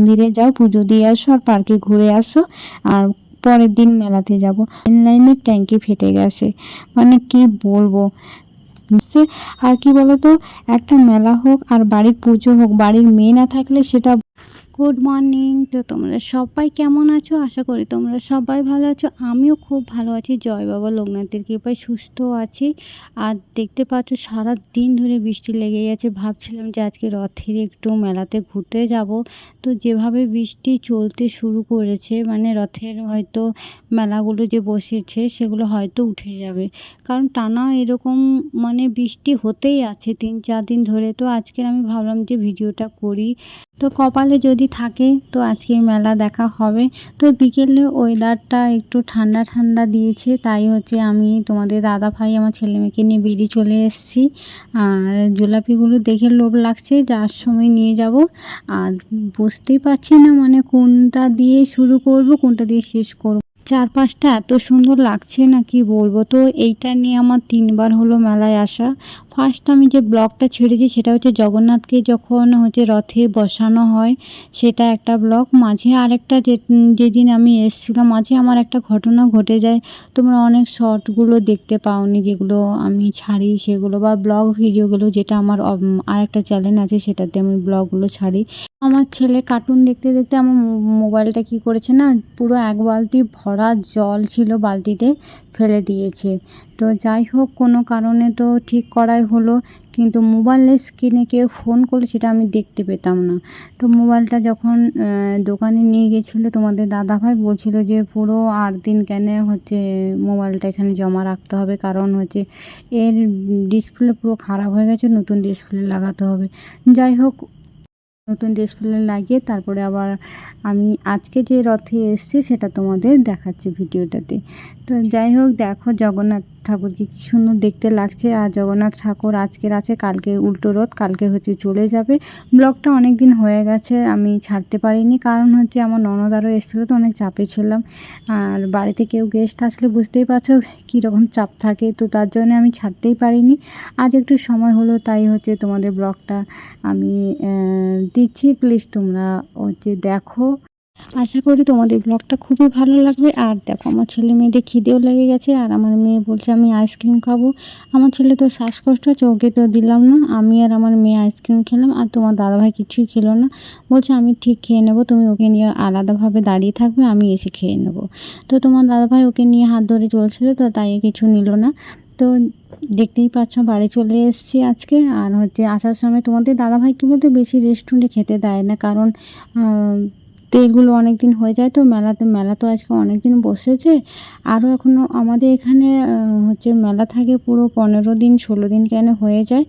মন্দিরে যাও, পুজো দিয়ে আসো আর পার্কে ঘুরে আসো আর পরের দিন মেলাতে যাব। লাইনের ট্যাঙ্কি ফেটে গেছে। মানে কি বলব? আর কি বলতো? একটা মেলা হোক আর বাড়ির পুজো হোক, বাড়ির মেয়ে না থাকলে সেটা গুড মর্নিং। তো তোমরা সবাই কেমন আছো? আশা করি তোমরা সবাই ভালো আছো। আমিও খুব ভালো আছি। জয় বাবা, লোকনাথের কৃপায় সুস্থ আছি। আর দেখতে পাচ্ছ সারা দিন ধরে বৃষ্টি লেগেই আছে। ভাবছিলাম যে আজকে রথের একটু মেলাতে ঘুরতে যাব। তো যেভাবে বৃষ্টি চলতে শুরু করেছে মানে রথের হয়তো মেলাগুলো যে বসেছে, সেগুলো হয়তো উঠে যাবে। কারণ টানা এরকম মানে বৃষ্টি হতেই আছে। তিন চার দিন ধরে। তো আজকের আমি ভাবলাম যে ভিডিওটা করি। তো কপালে যদি থাকে, তো আজকে মেলা দেখা হবে। তো বিকেলে ওয়েদারটা একটু ঠান্ডা ঠান্ডা দিয়েছে, তাই হচ্ছে আমি তোমাদের দাদা ভাই, আমার ছেলে মেয়েকে নিয়ে বেরিয়ে চলে এসেছি। আর জোলাপিগুলো দেখে লোভ লাগছে যার সময় নিয়ে যাব। আর বুঝতেই পারছি না মানে কোনটা দিয়ে শুরু করব, কোনটা দিয়ে শেষ করব। চারপাশটা এত সুন্দর লাগছে না কি বলব? তো এইটা নিয়ে আমার তিনবার হলো মেলায় আসা। ফার্স্ট আমি যে ব্লগটা ছেড়েছি সেটা হচ্ছে জগন্নাথকে যখন হচ্ছে রথে বসানো হয়, সেটা একটা ব্লগ। মাঝে আরেকটা যে, যেদিন আমি এসেছিলাম, মাঝে আমার একটা ঘটনা ঘটে যায়। তোমরা অনেক শর্টগুলো দেখতে পাওনি যেগুলো আমি ছাড়ি সেগুলো বা ব্লগ ভিডিওগুলো যেটা আমার আরেকটা চ্যানেল আছে সেটাতে আমি ব্লগগুলো ছাড়ি। আমার ছেলে কার্টুন দেখতে দেখতে আমার মোবাইলটা কি করেছে না, পুরো এক বালতি ভরা জল ছিল বালতিতে ফেলে দিয়েছে। তো যাই হোক, কোনো কারণে তো ঠিক করাই হলো, কিন্তু মোবাইলের স্ক্রিনে কেউ ফোন করলে সেটা আমি দেখতে পেতাম না। তো মোবাইলটা যখন দোকানে নিয়ে গেছিল, তোমাদের দাদাভাই বলছিল যে পুরো আট দিন কেন হচ্ছে মোবাইলটা এখানে জমা রাখতে হবে? কারণ হচ্ছে এর ডিসপ্লে পুরো খারাপ হয়ে গেছে, নতুন ডিসপ্লে লাগাতে হবে। যাই হোক নতুন ড্রেস ডিসপ্লে লাগিয়ে তারপরে আবার আমি আজকে যে রথে এসছি সেটা তোমাদের দেখাচ্ছি ভিডিওটাতে তো যাই হোক, দেখো জগন্নাথ ঠাকুরকে কি সুন্দর দেখতে লাগছে। আর জগন্নাথ ঠাকুর আজকের আছে, কালকে উল্টো রথ, কালকে হচ্ছে চলে যাবে। ব্লগটা অনেক দিন হয়ে গেছে, আমি ছাড়তে পারিনি। কারণ হচ্ছে আমার ননদ আরও এসেছিল তো, অনেক চাপে ছিলাম। আর বাড়িতে কেউ গেস্ট আসলে বুঝতেই পারছ কীরকম চাপ থাকে, তো তার জন্য আমি ছাড়তেই পারিনি। আজ একটু সময় হলো, তাই হচ্ছে তোমাদের ব্লগটা আমি দিচ্ছি। প্লিজ তোমরা হচ্ছে দেখো। আশা করি তোমাদের ব্লগটা খুবই ভালো লাগবে। আর দেখো, আমার ছেলে মেয়েদের খিদেও লেগে গেছে, আর আমার মেয়ে বলছে আমি আইসক্রিম খাব। আমার ছেলে তো শ্বাসকষ্ট, আছে, ওকে তো দিলাম না। আমি আর আমার মেয়ে আইসক্রিম খেলাম, আর তোমার দাদাভাই কিছুই খেলো না। বলছে, আমি ঠিক খেয়ে নেব, তুমি ওকে নিয়ে আলাদাভাবে দাঁড়িয়ে থাকবে, আমি এসে খেয়ে নেব। তো তোমার দাদাভাই ওকে নিয়ে হাত ধরে চলছিলো, তো তাই কিছু নিল না। তো দেখতেই পাচ্ছ, বাড়ি চলে এসেছি আজকে। আর হচ্ছে, আসার সময় তোমাদের দাদাভাই কি বলতে, বেশি রেস্টুরেন্টে খেতে দেয় না। কারণ আহ, তেলগুলো অনেক দিন হয়ে যায় তো মেলাতে মেলা তো আজকে অনেক দিন বসেছে। আরও এখনও আমাদের এখানে হচ্ছে মেলা থাকে পুরো পনেরো দিন ষোলো দিন কেন হয়ে যায়।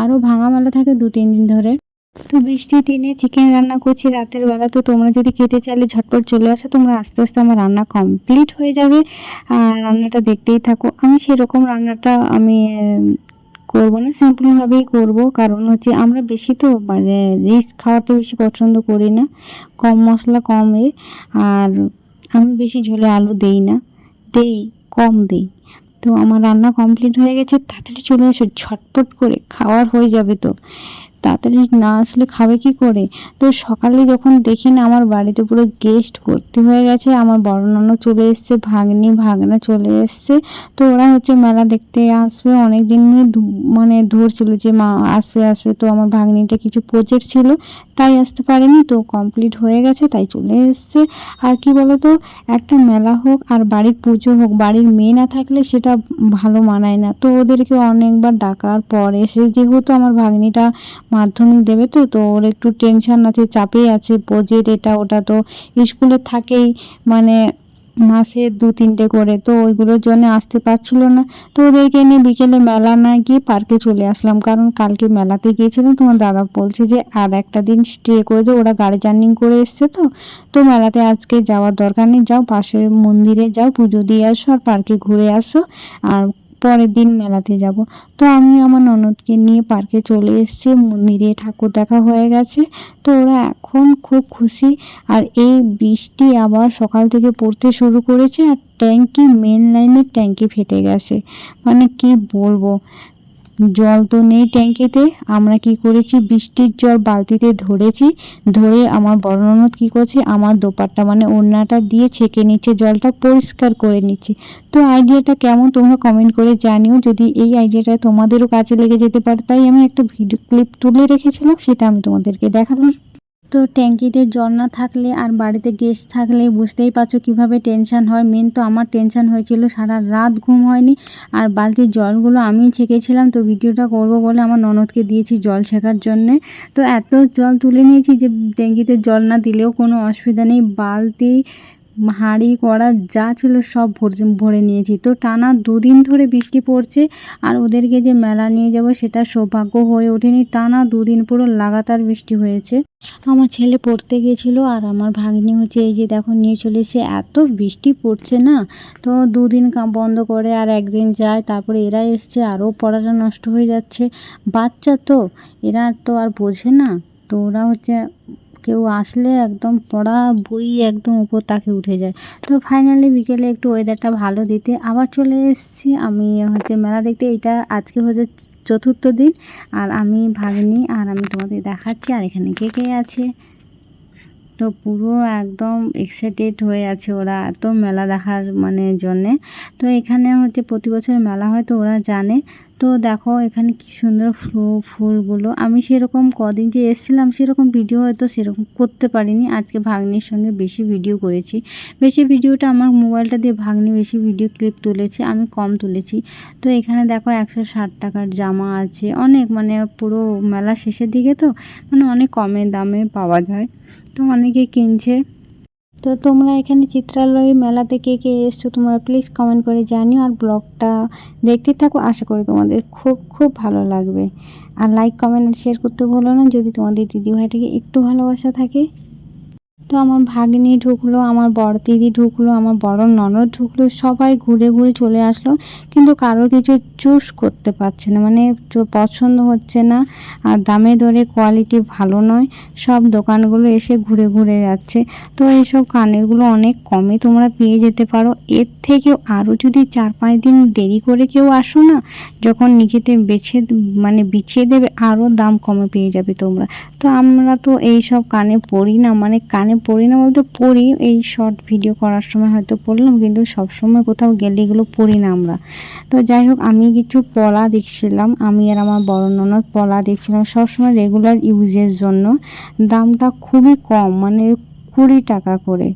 আরও ভাঙা মেলা থাকে দু তিন দিন ধরে। তো বৃষ্টির দিনে চিকেন রান্না করছি রাতের বেলা। তো তোমরা যদি খেতে চাইলে ঝটপট চলে আসো তোমরা আস্তে আস্তে আমার রান্না কমপ্লিট হয়ে যাবে। আর রান্নাটা দেখতেই থাকো। আমি সেরকম রান্নাটা আমি করব না সিম্পলভাবেই করব। কারণ হচ্ছে আমরা বেশি তো মানে রিচ খাওয়াটা বেশি পছন্দ করি না। কম মশলা কমে আর আমি বেশি ঝোলে আলু দেই না। দেই, কম দেই। তো আমার রান্না কমপ্লিট হয়ে গেছে, তাড়াতাড়ি চলে আসো ঝটপট করে, খাওয়ার হয়ে যাবে তো। তাড়াতাড়ি না আসলে খাবে কি করে? তো সকালে যখন দেখি না আমার বাড়িতে পুরো গেস্ট ভর্তি হয়ে গেছে, আমার বড় ননদ চলে এসছে, ভাগ্নি, ভাগনা চলে এসছে। তো ওরা হচ্ছে মেলা দেখতে আসবে অনেক দিন মানে ধরছিল যে, মা, আসবে আসবে। তো আমার ভাগ্নিটা কিছু প্রজেক্ট ছিল, তাই আসতে পারেনি। তো কমপ্লিট হয়ে গেছে, তাই চলে এসছে। আর কি বলতো, একটা মেলা হোক আর বাড়ির পুজো হোক, বাড়ির মেয়ে না থাকলে সেটা ভালো মানায় না। তো ওদেরকে অনেকবার ডাকার পর এসে যেহেতু আমার ভাগ্নিটা মাধ্যমিক দেবে তো তো ওর একটু টেনশন আছে, চাপেই আছে প্রজেক্ট এটা ওটা তো স্কুলে থাকেই মানে মাসে দু তিনটে করে, তো ওইগুলোর জন্য আসতে পারছিল না। তো ওদেরকে নিয়ে বিকেলে মেলা না গিয়ে পার্কে চলে আসলাম, কারণ কালকে মেলাতে গিয়েছিলাম তোমার দাদা বলছে যে আর একটা দিন স্টে করে যে ওরা গাড়ি জার্নিং করে এসছে তো। তো মেলাতে আজকে যাওয়ার দরকার নেই, যাও পাশের মন্দিরে যাও, পুজো দিয়ে আসো আর পার্কে ঘুরে আসো। আর পরের দিন মেলাতে যাব। তো আমি আমার ননদকে নিয়ে পার্কে চলে এসেছি, মন্দিরে ঠাকুর দেখা হয়ে গেছে। তো ওরা এখন খুব খুশি। আর এই বৃষ্টি আবার সকাল থেকে পড়তে শুরু করেছে আর ট্যাঙ্কি মেন লাইনের ট্যাঙ্কি ফেটে গেছে। মানে কি বলব? জল তো নেই ট্যাঙ্কিতে। আমরা কি করেছি? বৃষ্টির জল বালতিতে ধরেছি। ধরে আমার বড় কি করছে? আমার দোপারটা মানে ওড়নাটা দিয়ে ছেঁকে নিচ্ছে, জলটা পরিষ্কার করে নিচ্ছে। তো আইডিয়াটা কেমন? তোমরা কমেন্ট করে জানিও। যদি এই আইডিয়াটা তোমাদেরও কাজে লেগে যেতে পারে, তাই আমি একটা ভিডিও ক্লিপ তুলে রেখেছিলাম, সেটা আমি তোমাদেরকে দেখালাম। তো ট্যাঙ্কিতে জল না থাকলে আর বাড়িতে গেস্ট থাকলে বুঝতেই পারছ কীভাবে টেনশন হয়। মেন তো আমার টেনশন হয়েছিল, সারা রাত ঘুম হয়নি। আর বালতির জলগুলো আমি ছেঁকেছিলাম, তো ভিডিওটা করব বলে আমার ননদকে দিয়েছি জল ছেঁকার জন্যে। তো এত জল তুলে নিয়েছি যে ট্যাঙ্কিতে জল না দিলেও কোনো অসুবিধা নেই। বালতি হাঁড়ি কড়া, যা ছিল সব ভরে নিয়েছি। তো টানা দুদিন ধরে বৃষ্টি পড়ছে আর ওদেরকে যে মেলা নিয়ে যাব সেটা সৌভাগ্য হয়ে ওঠেনি। টানা দুদিন পুরো লাগাতার বৃষ্টি হয়েছে। আমার ছেলে পড়তে গিয়েছিল আর আমার ভাগ্নি হচ্ছে এই যে দেখো নিয়ে চলে এসে এত বৃষ্টি পড়ছে না। তো দুদিন বন্ধ করে আর একদিন যায়। তারপরে এরা এসছে আরও পড়াটা নষ্ট হয়ে যাচ্ছে। বাচ্চা তো, এরা তো আর বোঝে না। তো ওরা হচ্ছে কেউ আসলে একদম পড়া বই একদম উপর তাকে উঠে যায়। তো ফাইনালি বিকেলে একটু ওয়েদারটা ভালো দিতে আবার চলে এসেছি। আমি হচ্ছে মেলা দেখতে এটা আজকে হচ্ছে চতুর্থ দিন আর আমি ভাগ্নি আর আমি তোমাদের দেখাচ্ছি আর এখানে কে কে আছে। তো পুরো একদম এক্সাইটেড হয়ে আছে ওরা এত মেলা দেখার মানে জন্যে। তো এখানে হচ্ছে প্রতি বছর মেলা হয় তো ওরা জানে। তো দেখো, এখানে কি সুন্দর ফুল, ফুলগুলো। আমি সেরকম কদিন যে এসেছিলাম, সেরকম ভিডিও হয়তো সেরকম করতে পারিনি। আজকে ভাগ্নির সঙ্গে বেশি ভিডিও করেছি। বেশি ভিডিওটা আমার মোবাইলটা দিয়ে ভাগ্নি বেশি ভিডিও ক্লিপ তুলেছে, আমি কম তুলেছি। তো এখানে দেখো, একশো ষাট টাকার জামা আছে। অনেক মানে পুরো মেলা শেষের দিকে তো মানে অনেক কমে দামে পাওয়া যায়। তো অনেকে কিনছে। তো তোমরা এখানে চিত্রালয় মেলাতে কে কে এসছো তোমরা প্লিজ কমেন্ট করে জানিও আর ব্লগটা দেখতে থাকো। আশা করি তোমাদের খুব খুব ভালো লাগবে। আর লাইক কমেন্ট শেয়ার করতে ভুলো না। যদি তোমাদের দিদিভাইটাকে একটু ভালোবাসা থাকে তো আমার ভাগ্নি ঢুকলো, আমার বড় দিদি ঢুকলো, আমার বড় ননদ ঢুকলো, সবাই ঘুরে ঘুরে চলে আসলো। কিন্তু কারোর কিছু চুজ করতে পারছে না মানে পছন্দ হচ্ছে না, আর দামে দরে কোয়ালিটি ভালো নয়। সব দোকানগুলো এসে ঘুরে ঘুরে যাচ্ছে। তো এইসব কানেরগুলো অনেক কমে, তোমরা পেয়ে যেতে পারো। এর থেকে আরও যদি চার পাঁচ দিন দেরি করে কেউ আসো না, যখন নিজেতে বেছে মানে বিছিয়ে দেবে আরও দাম কমে পেয়ে যাবে তোমরা। তো আমরা তো এই সব কানে পড়ি না মানে কানে পড়ি না বলতে পড়ি, এই শর্ট ভিডিও করার সময় হয়তো পড়লাম, কিন্তু সব সময় কোথাও গেলে এগুলো পড়ি না আমরা। তো যাই হোক, আমি কিছু পলা দেখছিলাম, আমি আর আমার বড় ননদ পলা দেখছিলাম সবসময় রেগুলার ইউজের জন্য। দামটা খুবই কম মানে কুড়ি টাকা করে।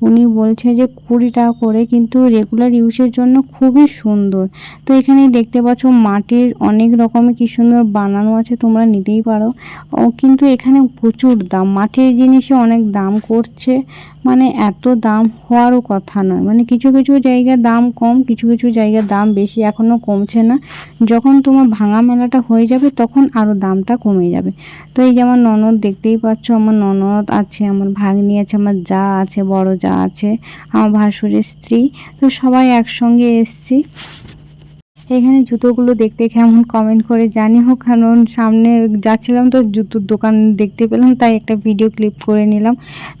উনি বলছে যে কুড়ি টাকা করে কিন্তু রেগুলার ইউজের জন্য খুবই সুন্দর। তো এখানে দেখতে পাচ্ছ মাটির অনেক রকমের কি সুন্দর বানানো আছে, তোমরা নিতেই পারো। ও কিন্তু এখানে প্রচুর দাম। মাটির জিনিসে অনেক দাম করছে। মানে এত দাম হওয়ারও কথা নয়। মানে কিছু কিছু জায়গায় দাম কম, কিছু কিছু জায়গায় দাম বেশি এখনও কমছে না। যখন তোমার ভাঙা মেলাটা হয়ে যাবে, তখন আরও দামটা কমে যাবে। তো এই যে আমার ননদ, দেখতেই পাচ্ছ আমার ননদ আছে, আমার ভাগ্নি আছে, আমার যা আছে, বড় যা আছে, আমার ভাসুরের স্ত্রী। তো সবাই একসঙ্গে এসছি। এখানে জুতোগুলো দেখতে কেমন কমেন্ট করে জানি হোক কারণ সামনে যাচ্ছিলাম তো জুতোর দোকান দেখতে পেলাম, তাই একটা ভিডিও ক্লিপ করে নিলাম।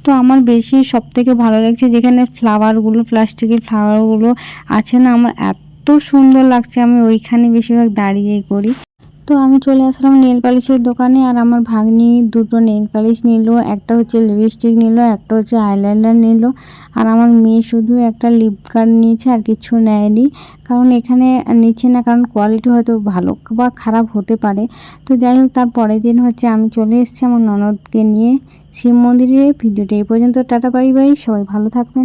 তো আমার বেশি সব থেকে ভালো লাগছে যেখানে ফ্লাওয়ারগুলো প্লাস্টিকের ফ্লাওয়ারগুলো আছে না, আমার এত সুন্দর লাগছে, আমি ওইখানে বেশিরভাগ দাঁড়িয়েই করি। তো আমি চলে আসলাম নেল পালিশের দোকানে আর আমার ভাগ্নি দুটো নেল পালিশ নিল, একটা হচ্ছে লিপস্টিক নিল, একটা হচ্ছে আইলাইনার নিল। আর আমার মেয়ে শুধু একটা লিপ গার্ড নিয়েছে আর কিছু নেয়নি। কারণ এখানে নিচ্ছে না, কারণ কোয়ালিটি হয়তো ভালো বা খারাপ হতে পারে। তো যাই হোক, তার পরের দিন হচ্ছে আমি চলে এসেছি আমার ননদকে নিয়ে। শিব মন্দিরে, ভিডিওটা এই পর্যন্ত, টাটা বাই বাই সবাই ভালো থাকবেন।